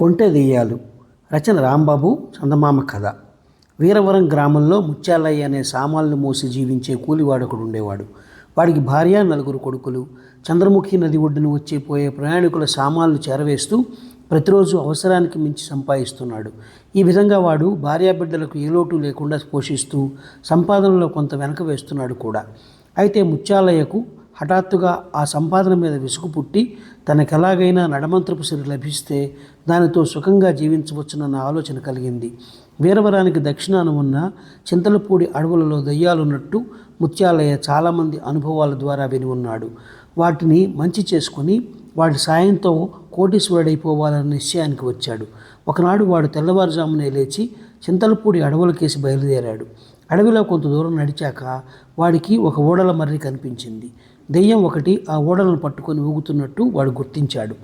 కొంటె దెయ్యాలు. రచన రాంబాబు చందమామ కథ. వీరవరం గ్రామంలో ముత్యాలయ్య అనే సామాన్లు మోసి జీవించే కూలివాడు ఒకడు ఉండేవాడు. వాడికి భార్య నలుగురు కొడుకులు. చంద్రముఖి నది ఒడ్డున వచ్చే పోయే ప్రయాణికుల సామాన్లు చేరవేస్తూ ప్రతిరోజు అవసరానికి మించి సంపాదిస్తున్నాడు. ఈ విధంగా వాడు భార్యాబిడ్డలకు ఏ లోటు లేకుండా పోషిస్తూ సంపాదనలో కొంత వెనక వేస్తున్నాడు కూడా. అయితే ముత్యాలయ్యకు హఠాత్తుగా ఆ సంపాదన మీద విసుగు పుట్టి తనకెలాగైనా నడమంత్రపు సిరి లభిస్తే దానితో సుఖంగా జీవించవచ్చునన్న ఆలోచన కలిగింది. వీరవరానికి దక్షిణాన ఉన్న చింతలపూడి అడవులలో దయ్యాలున్నట్టు ముత్యాలయ్య చాలామంది అనుభవాల ద్వారా విని ఉన్నాడు. వాటిని మంచి చేసుకుని వాటి సాయంతో కోటీశ్వరుడైపోవాలన్న నిశ్చయానికి వచ్చాడు. ఒకనాడు వాడు తెల్లవారుజామునే లేచి చింతలపూడి అడవులకేసి బయలుదేరాడు. అడవిలో కొంత దూరం నడిచాక వాడికి ఒక ఓడల మర్రి కనిపించింది. దెయ్యం ఒకటి ఆ ఓడలను పట్టుకొని ఊగుతున్నట్టు వాడు గుర్తించాడు.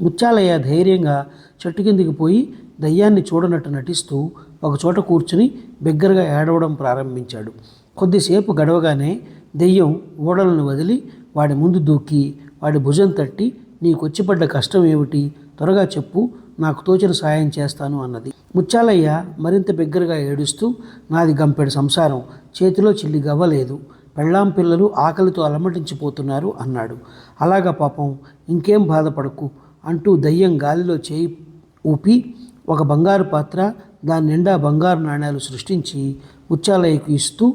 ముత్యాలయ్య ధైర్యంగా చెట్టు కిందికి పోయి దయ్యాన్ని చూడనట్టు నటిస్తూ ఒకచోట కూర్చుని బిగ్గరగా ఏడవడం ప్రారంభించాడు. కొద్దిసేపు గడవగానే దెయ్యం ఓడలను వదిలి వాడి ముందు దూకి వాడి భుజం తట్టి నీకొచ్చిపడ్డ కష్టం ఏమిటి? త్వరగా చెప్పు నాకు తోచిన సాయం చేస్తాను అన్నది. ముత్యాలయ్య మరింత బిగ్గరగా ఏడుస్తూ నాది గంపెడు సంసారం చేతిలో చిల్లి గవ్వలేదు. పెళ్ళాం పిల్లలు ఆకలితో అలమటించిపోతున్నారు అన్నాడు. అలాగా పాపం ఇంకేం బాధపడకు అంటూ దయ్యం గాలిలో చేయి ఊపి ఒక బంగారు పాత్ర దాని నిండా బంగారు నాణ్యాలు సృష్టించి ముత్యాలయ్యకు ఇస్తూ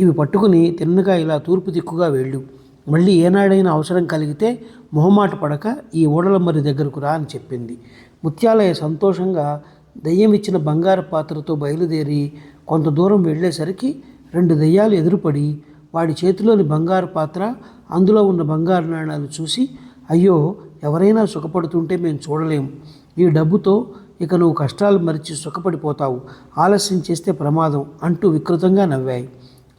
ఇవి పట్టుకుని తిన్నగా ఇలా తూర్పు దిక్కుగా వెళ్ళు. మళ్ళీ ఏనాడైనా అవసరం కలిగితే మొహమాట పడక ఈ ఓడల మరి దగ్గరకు రా అని చెప్పింది. ముత్యాలయ సంతోషంగా దయ్యం ఇచ్చిన బంగారు పాత్రతో బయలుదేరి కొంత దూరం వెళ్ళేసరికి రెండు దయ్యాలు ఎదురుపడి వాడి చేతిలోని బంగారు పాత్ర అందులో ఉన్న బంగారు నాణాలు చూసి అయ్యో ఎవరైనా సుఖపడుతుంటే మేము చూడలేము ఈ డబ్బుతో ఇక నువ్వు కష్టాలు మరిచి సుఖపడిపోతావు. ఆలస్యం చేస్తే ప్రమాదం అంటూ వికృతంగా నవ్వాయి.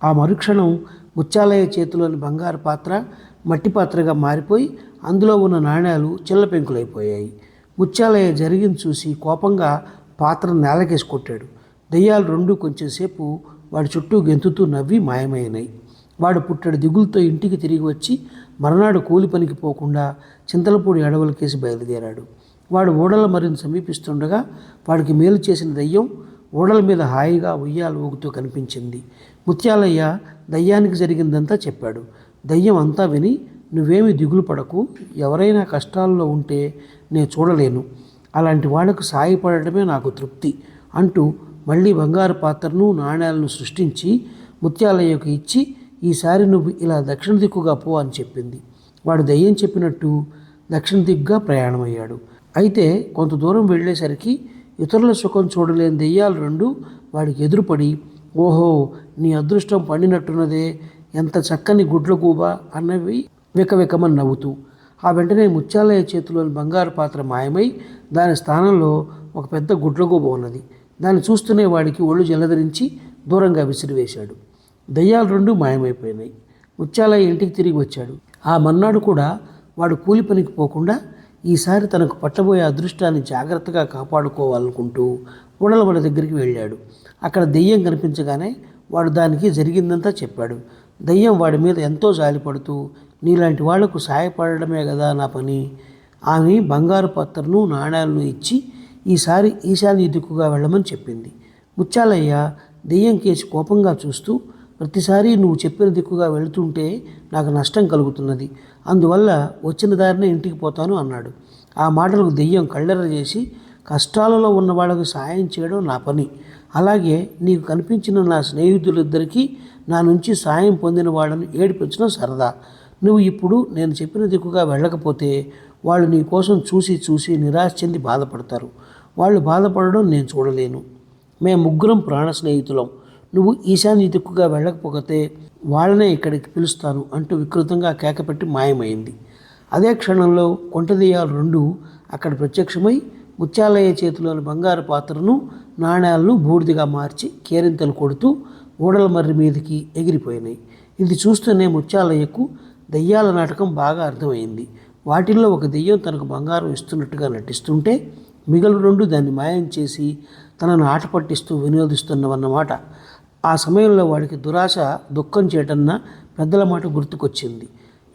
ఆ మరుక్షణం ముత్యాలయ చేతిలోని బంగారు పాత్ర మట్టి పాత్రగా మారిపోయి అందులో ఉన్న నాణ్యాలు చిల్లపెంకులైపోయాయి. ముత్యాలయ్య జరిగింది చూసి కోపంగా పాత్ర నేలకేసి కొట్టాడు. దెయ్యాలు రెండు కొంచెంసేపు వాడి చుట్టూ గెంతుతూ నవ్వి మాయమైనాయి. వాడు పుట్టడు దిగులతో ఇంటికి తిరిగి వచ్చి మర్నాడు కూలి పనికి పోకుండా చింతలపూడి అడవులకేసి బయలుదేరాడు. వాడు ఓడల మరిని సమీపిస్తుండగా వాడికి మేలు చేసిన దయ్యం ఓడల మీద హాయిగా ఉయ్యాలు ఊగుతూ కనిపించింది. ముత్యాలయ్య దయ్యానికి జరిగిందంతా చెప్పాడు. దయ్యం అంతా విని నువ్వేమి దిగులు పడకు ఎవరైనా కష్టాల్లో ఉంటే నేను చూడలేను. అలాంటి వాళ్ళకు సాయపడటమే నాకు తృప్తి అంటూ మళ్ళీ బంగారు పాత్రను నాణ్యాలను సృష్టించి ముత్యాలయ్యకు ఇచ్చి ఈసారి నువ్వు ఇలా దక్షిణ దిక్కుగా పో అని చెప్పింది. వాడు దయ్యం చెప్పినట్టు దక్షిణ దిక్కుగా ప్రయాణమయ్యాడు. అయితే కొంత దూరం వెళ్ళేసరికి ఇతరుల సుఖం చూడలేని దెయ్యాలు రెండు వాడికి ఎదురుపడి ఓహో నీ అదృష్టం పండినట్టున్నదే ఎంత చక్కని గుడ్ల గూబ అన్నవి వికవికమని నవ్వుతూ ఆ వెంటనే ముత్యాలయ చేతిలోని బంగారు పాత్ర మాయమై దాని స్థానంలో ఒక పెద్ద గుడ్లగూబ ఉన్నది. దాన్ని చూస్తూనే వాడికి ఒళ్ళు జలధరించి దూరంగా విసిరివేశాడు. దయ్యాలు రెండు మాయమైపోయినాయి. ముత్యాలయ్య ఇంటికి తిరిగి వచ్చాడు. ఆ మన్నాడు కూడా వాడు కూలి పనికి పోకుండా ఈసారి తనకు పట్టబోయే అదృష్టాన్ని జాగ్రత్తగా కాపాడుకోవాలనుకుంటూ ఉడలవడ దగ్గరికి వెళ్ళాడు. అక్కడ దెయ్యం కనిపించగానే వాడు దానికి జరిగిందంతా చెప్పాడు. దయ్యం వాడి మీద ఎంతో జాలిపడుతూ నీలాంటి వాళ్ళకు సాయపడడమే కదా నా పని ఆమె బంగారు పత్రను నాణ్యాలను ఇచ్చి ఈసారి ఈశాన్య దిక్కుగా వెళ్ళమని చెప్పింది. ముత్యాలయ్య దెయ్యం కేసి కోపంగా చూస్తూ ప్రతిసారి నువ్వు చెప్పిన దిక్కుగా వెళుతుంటే నాకు నష్టం కలుగుతున్నది. అందువల్ల వచ్చిన దారినే ఇంటికి పోతాను అన్నాడు. ఆ మాటలకు దెయ్యం కళ్ళెర చేసి కష్టాలలో ఉన్న వాళ్ళకు సాయం చేయడం నా పని. అలాగే నీకు కనిపించిన నా స్నేహితులిద్దరికీ నా నుంచి సాయం పొందిన వాళ్ళని ఏడిపించడం సరదా. నువ్వు ఇప్పుడు నేను చెప్పిన దిక్కుగా వెళ్ళకపోతే వాళ్ళు నీ కోసం చూసి చూసి నిరాశ చెంది బాధపడతారు. వాళ్ళు బాధపడడం నేను చూడలేను. మేము ముగ్గురం ప్రాణ స్నేహితులం. నువ్వు ఈశాన్య దిక్కుగా వెళ్ళకపోతే వాళ్ళనే ఇక్కడికి పిలుస్తాను అంటూ వికృతంగా కేకపెట్టి మాయమైంది. అదే క్షణంలో కొంటదెయ్యాలు రెండు అక్కడ ప్రత్యక్షమై ముత్యాలయ్య చేతిలోని బంగారు పాత్రను నాణ్యాలను బూడిదిగా మార్చి కేరింతలు కొడుతూ ఓడల మర్రి మీదకి ఎగిరిపోయినాయి. ఇది చూస్తూనే ముత్యాలయ్యకు దయ్యాల నాటకం బాగా అర్థమైంది. వాటిల్లో ఒక దెయ్యం తనకు బంగారం ఇస్తున్నట్టుగా నటిస్తుంటే మిగలు రెండు దాన్ని మాయం చేసి తనను ఆట పట్టిస్తూ వినోదిస్తున్నవన్నమాట. ఆ సమయంలో వాడికి దురాశ దుఃఖం చేయటన్న పెద్దల మాట గుర్తుకొచ్చింది.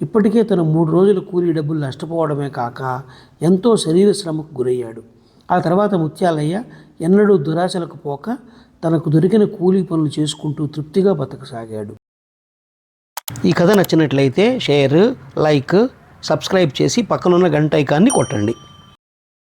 ఇప్పటికే తను మూడు రోజులు కూలీ డబ్బులు నష్టపోవడమే కాక ఎంతో శరీర శ్రమకు గురయ్యాడు. ఆ తర్వాత ముత్యాలయ్య ఎన్నడూ దురాశలకు పోక తనకు దొరికిన కూలీ పనులు చేసుకుంటూ తృప్తిగా బతకసాగాడు. ఈ కథ నచ్చినట్లయితే షేర్ లైక్ సబ్స్క్రైబ్ చేసి పక్కనున్న గంట ఐకాన్ని కొట్టండి.